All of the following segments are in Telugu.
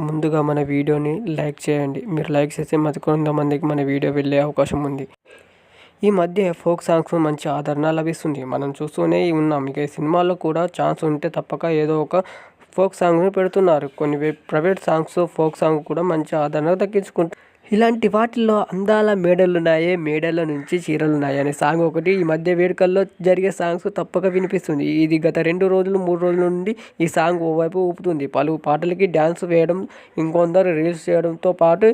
ముందుగా మన వీడియోని లైక్ చేయండి. మీరు లైక్ చేస్తే మరి కొంతమందికి మన వీడియో వెళ్ళే అవకాశం ఉంది. ఈ మధ్య ఫోక్ సాంగ్స్ మంచి ఆదరణ లభిస్తుంది. మనం చూస్తూనే ఉన్నాం. ఇక సినిమాలో సినిమాల్లో కూడా ఛాన్స్ ఉంటే తప్పక ఏదో ఒక ఫోక్ సాంగ్ని పెడుతున్నారు. కొన్ని ప్రైవేట్ సాంగ్స్ ఫోక్ సాంగ్ కూడా మంచి ఆదరణ దక్కించుకుంటారు ఇలాంటి వాటిల్లో అందాల మేడలున్నాయే మేడల నుంచి చీరలున్నాయి అనే సాంగ్ ఒకటి ఈ మధ్య వేడుకల్లో జరిగే సాంగ్స్ తప్పక వినిపిస్తుంది. ఇది గత రెండు రోజులు మూడు రోజుల నుండి ఈ సాంగ్ ఓవైపు ఊపుతుంది. పలు పాటలకి డ్యాన్స్ వేయడం ఇంకొందరు రీల్స్ చేయడంతో పాటు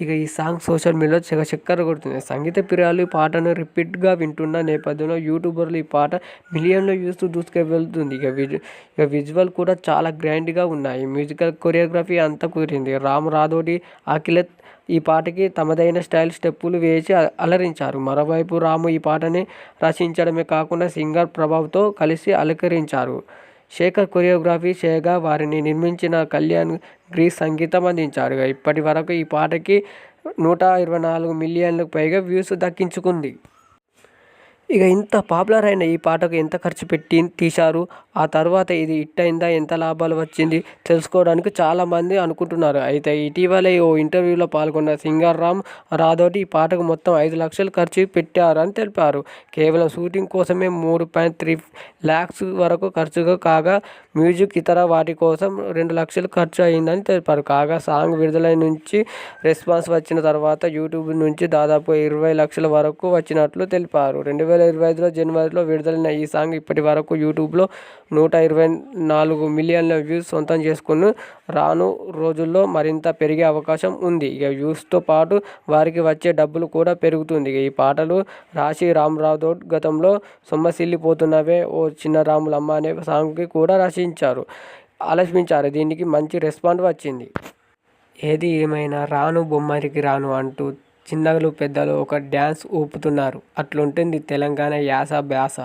ఇక ఈ సాంగ్ సోషల్ మీడియాలో చక చక్కర కొడుతుంది. సంగీత ప్రియాలు ఈ పాటను రిపీట్గా వింటున్న నేపథ్యంలో యూట్యూబర్లు ఈ పాట మిలియన్లో చూస్తూ దూసుకు వెళ్తుంది. ఇక విజు ఇక విజువల్ కూడా చాలా గ్రాండ్గా ఉన్నాయి. మ్యూజికల్ కొరియోగ్రఫీ అంతా కుదిరింది. రామ్ రాథోడి అఖిలత్ ఈ పాటకి తమదైన స్టైల్ స్టెప్పులు వేసి అలరించారు. మరోవైపు రాము ఈ పాటని రచించడమే కాకుండా సింగర్ ప్రభావ్తో కలిసి అలంకరించారు. శేఖర్ కొరియోగ్రఫీ చేయగా వారిని నిర్మించిన కళ్యాణ్ గ్రీస్ సంగీతం అందించారు. ఇప్పటి వరకు ఈ పాటకి నూట ఇరవై నాలుగు మిలియన్లకు పైగా వ్యూస్ దక్కించుకుంది. ఇక ఇంత పాపులర్ అయిన ఈ పాటకు ఎంత ఖర్చు పెట్టి తీశారు? ఆ తర్వాత ఇది హిట్ అయిందా? ఎంత లాభాలు వచ్చింది? తెలుసుకోవడానికి చాలామంది అనుకుంటున్నారు. అయితే ఇటీవలే ఓ ఇంటర్వ్యూలో పాల్గొన్న సింగర్ రామ్ రాథోడి ఈ పాటకు మొత్తం ఐదు లక్షలు ఖర్చు పెట్టారని తెలిపారు. కేవలం షూటింగ్ కోసమే మూడు పాయింట్ త్రీ ల్యాక్స్ వరకు ఖర్చుగా కాగా మ్యూజిక్ ఇతర వాటి కోసం రెండు లక్షలు ఖర్చు అయిందని తెలిపారు. కాగా సాంగ్ విడుదల నుంచి రెస్పాన్స్ వచ్చిన తర్వాత యూట్యూబ్ నుంచి దాదాపు ఇరవై లక్షల వరకు వచ్చినట్లు తెలిపారు. రెండు వేల ఇరవై ఐదులో జనవరిలో విడుదలైన ఈ సాంగ్ ఇప్పటి వరకు యూట్యూబ్లో నూట ఇరవై నాలుగు మిలియన్ల వ్యూస్ సొంతం చేసుకుని రాను రోజుల్లో మరింత పెరిగే అవకాశం ఉంది. ఇక వ్యూస్తో పాటు వారికి వచ్చే డబ్బులు కూడా పెరుగుతుంది. ఈ పాటలు రాశి రామరావు గతంలో సొమ్మసిల్లిపోతున్నవే ఓ చిన్న రాములమ్మ అనే సాంగ్కి కూడా రచించారు ఆలస్మించారు దీనికి మంచి రెస్పాండ్ వచ్చింది. ఏది ఏమైనా రాను బొమ్మరికి రాను అంటూ చిన్నలు పెద్దలు ఒక డ్యాన్స్ ఊపుతున్నారు. అట్లుంటుంది తెలంగాణ యాస బ్యాస.